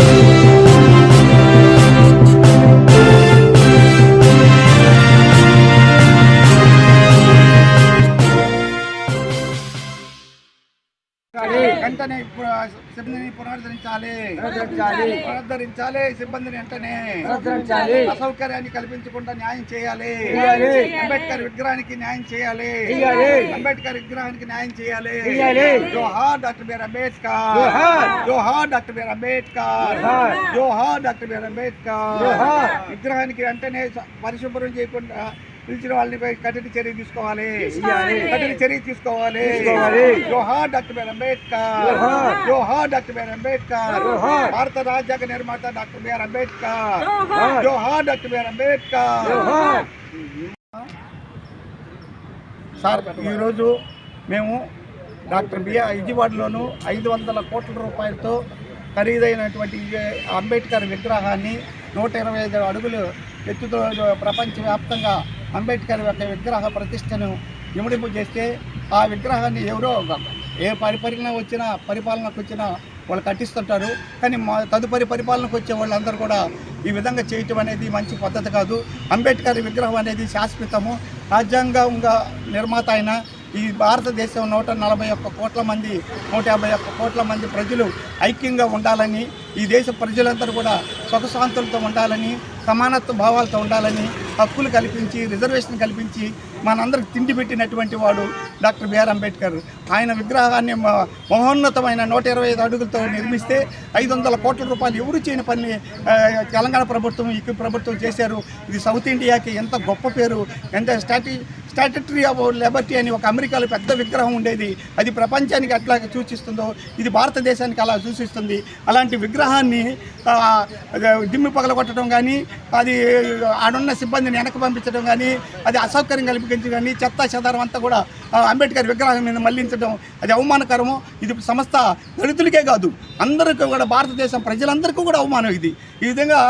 Thank you. వెంటనే సిబ్బందిని పునరుద్ధరించాలి పునరుద్ధరించాలి. సిబ్బందిని వెంటనే. అసౌకర్యాన్ని కల్పించకుండా న్యాయం చేయాలి. అంబేద్కర్ విగ్రహానికి న్యాయం చేయాలి. అంబేద్కర్ విగ్రహానికి న్యాయం చేయాలి. జోహార్ డాక్టర్ బిఆర్ అంబేద్కర్ జోహార్. డాక్టర్ బిఆర్ అంబేద్కర్ జోహార్. Doctor BR Ambedkar. విగ్రహానికి వెంటనే పరిశుభ్రం చేయకుండా పిలిచిన వాళ్ళని కఠిన చర్య తీసుకోవాలి. కఠిన చర్య తీసుకోవాలి. జోహార్ డాక్టర్ బిఆర్ అంబేద్కర్ జోహార్. Doctor BR Ambedkar. భారత రాజ్యాంగ నిర్మాత డాక్టర్ బిఆర్ అంబేద్కర్ జోహార్. Doctor BR Ambedkar. సార్ ఈరోజు మేము డాక్టర్ బిఆర్ విజయవాడలోను ఐదు వందల కోట్ల రూపాయలతో ఖరీదైనటువంటి అంబేద్కర్ విగ్రహాన్ని నూట ఇరవై ఐదు అడుగులు ఎత్తుతో ప్రపంచవ్యాప్తంగా అంబేద్కర్ యొక్క విగ్రహ ప్రతిష్టను ఇముడింపు చేస్తే ఆ విగ్రహాన్ని ఎవరో ఏ పరిపాలన వచ్చినా పరిపాలనకు వచ్చినా వాళ్ళు కట్టిస్తుంటారు. కానీ మా తదుపరి పరిపాలనకు వచ్చే వాళ్ళందరూ కూడా ఈ విధంగా చేయటం అనేది మంచి పద్ధతి కాదు. అంబేద్కర్ విగ్రహం అనేది శాశ్వతము. రాజ్యాంగంగా నిర్మాత అయిన ఈ భారతదేశం నూట నలభై ఒక్క కోట్ల మంది నూట యాభై ఒక్క కోట్ల మంది ప్రజలు ఐక్యంగా ఉండాలని ఈ దేశ ప్రజలందరూ కూడా సుఖశాంతులతో ఉండాలని సమానత్వ భావాలతో ఉండాలని హక్కులు కల్పించి రిజర్వేషన్ కల్పించి మనందరికి తిండి పెట్టినటువంటి వాడు డాక్టర్ బిఆర్ అంబేద్కర్. ఆయన విగ్రహాన్ని మ- మహోన్నతమైన నూట ఇరవై ఐదు అడుగులతో నిర్మిస్తే ఐదు వందల కోట్ల రూపాయలు ఎవరు చేయని పని తెలంగాణ ప్రభుత్వం ఈ ప్రభుత్వం చేశారు. ఇది సౌత్ ఇండియాకి ఎంత గొప్ప పేరు ఎంత స్టాటి స్టాట్యుటరీ ఆఫ్ లిబర్టీ అని ఒక అమెరికాలో పెద్ద విగ్రహం ఉండేది. అది ప్రపంచానికి అట్లా సూచిస్తుందో ఇది భారతదేశానికి అలా సూచిస్తుంది. అలాంటి విగ్రహాన్ని దిమ్మి పగలగొట్టడం కానీ అది ఆడున్న సిబ్బందిని వెనక్కి పంపించడం కానీ అది అసౌకర్యం కల్పించడం కానీ చెత్త చెదారం అంతా కూడా అంబేద్కర్ విగ్రహం మీద మళ్ళించడం అది అవమానకరము. ఇది సంస్థ దళితులకే కాదు అందరికీ కూడా భారతదేశం ప్రజలందరికీ కూడా అవమానం ఇది. ఈ విధంగా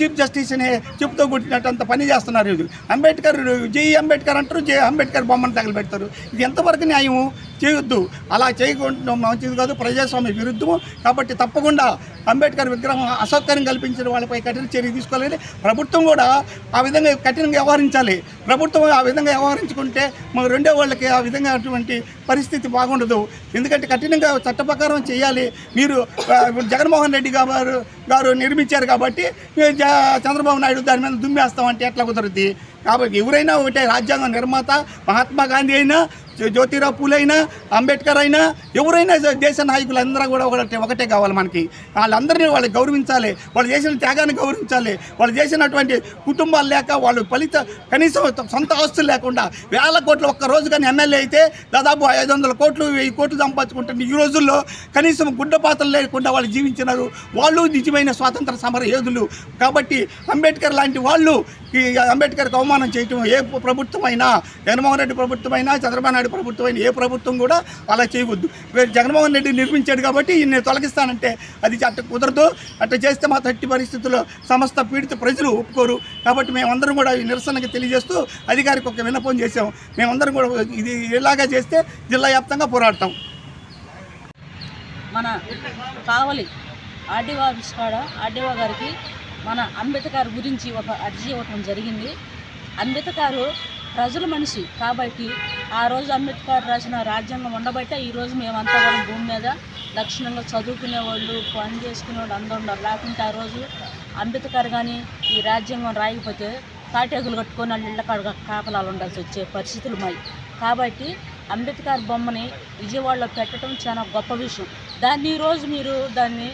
చీఫ్ జస్టిస్ అనే చెప్పుతో కొట్టినట్టంత అంత పని చేస్తున్నారు ఇది అంబేద్కర్ జే అంబేద్కర్ అంటారు జే అంబేద్కర్ బొమ్మను తగలబెడతారు. ఇది ఎంతవరకు న్యాయము? చేయొద్దు. అలా చేయకుండా మంచిది కాదు. ప్రజాస్వామ్య విరుద్ధము. కాబట్టి తప్పకుండా అంబేద్కర్ విగ్రహం అసౌకర్యం కల్పించిన వాళ్ళపై కఠిన చర్య తీసుకోవాలని ప్రభుత్వం కూడా ఆ విధంగా కఠినంగా వ్యవహరించాలి. ప్రభుత్వం ఆ విధంగా వ్యవహరించుకుంటే మన రెండో వాళ్ళకి ఆ విధంగా అటువంటి పరిస్థితి బాగుండదు. ఎందుకంటే కఠినంగా చట్ట ప్రకారం చేయాలి. మీరు జగన్మోహన్ రెడ్డి గారు గారు నిర్మించారు కాబట్టి చంద్రబాబు నాయుడు దాని మీద దుమ్మేస్తామంటే ఎట్లా కుదురుద్ది? కాబట్టి ఎవరైనా ఒకటే రాజ్యాంగ నిర్మాత మహాత్మా గాంధీ అయినా జ్యోతిరావు పూలే అయినా అంబేద్కర్ అయినా ఎవరైనా దేశ నాయకులు అందరూ కూడా ఒకటే ఒకటే కావాలి మనకి. వాళ్ళందరినీ వాళ్ళు గౌరవించాలి. వాళ్ళు చేసిన త్యాగాన్ని గౌరవించాలి. వాళ్ళు చేసినటువంటి కుటుంబాలు లేక వాళ్ళు ఫలిత కనీసం సొంత ఆస్తులు లేకుండా వేల కోట్లు ఒక్క రోజు కానీ ఎమ్మెల్యే అయితే దాదాపు ఐదు వందల కోట్లు వెయ్యి కోట్లు సంపాదించుకుంటుంది. ఈ రోజుల్లో కనీసం గుడ్డపాతలు లేకుండా వాళ్ళు జీవించినారు. వాళ్ళు నిజమైన స్వాతంత్ర సమర యోధులు. కాబట్టి అంబేద్కర్ లాంటి వాళ్ళు ఈ అంబేద్కర్కి అవమానం చేయటం ఏ ప్రభుత్వమైనా జగన్మోహన్ రెడ్డి ప్రభుత్వం అయినా చంద్రబాబు నాయుడు ప్రభుత్వమైనా ఏ ప్రభుత్వం కూడా అలా చేయవద్దు. జగన్మోహన్ రెడ్డి నిర్మించాడు కాబట్టి ఈయన తొలగిస్తానంటే అది అట్ట కుదరదు. అట్ట చేస్తే మా తట్టి పరిస్థితుల్లో సమస్త పీడిత ప్రజలు ఒప్పుకోరు. కాబట్టి మేమందరం కూడా ఈ నిరసనకి తెలియజేస్తూ అధికారికి ఒక విన్నపం చేసాం మేమందరం కూడా ఇది ఇలాగా చేస్తే జిల్లా వ్యాప్తంగా పోరాడతాం. మన కావలి ఆర్డీఓ ఆఫీస్ కాడ ఆర్డీఓ గారికి మన అంబేద్కర్ గురించి ఒక అర్జీ ఇవ్వటం జరిగింది. అంబేద్కర్ ప్రజల మనిషి కాబట్టి ఆ రోజు అంబేద్కర్ రాసిన రాజ్యాంగం ఉండబట్టే ఈరోజు మేమంతా కూడా భూమి మీద లక్షణంగా చదువుకునే వాళ్ళు పని చేసుకునే వాళ్ళు అందరూ ఉండరు లేకుంటే ఆ రోజు అంబేద్కర్ కానీ ఈ రాజ్యాంగం రాయకపోతే తాటేగులు కట్టుకొని వాళ్ళు ఇళ్ళ కాడ కాపలాలు ఉండాల్సి వచ్చే పరిస్థితులు మాయి. కాబట్టి అంబేద్కర్ బొమ్మని విజయవాడలో పెట్టడం చాలా గొప్ప విషయం. దాన్ని ఈరోజు మీరు దాన్ని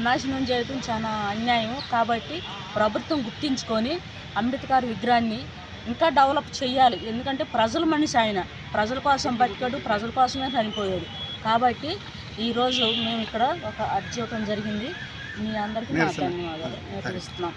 నాశనం చేయడం చాలా అన్యాయం. కాబట్టి ప్రభుత్వం గుర్తించుకొని అంబేద్కర్ విగ్రహాన్ని ఇంకా డెవలప్ చేయాలి. ఎందుకంటే ప్రజల మనిషి ఆయన. ప్రజల కోసం బతికాడు ప్రజల కోసమే చనిపోయాడు. కాబట్టి ఈరోజు మేము ఇక్కడ ఒక అర్జీ జరిగింది. మీ అందరికీ. ధన్యవాదాలు. నేను తెలుస్తున్నాం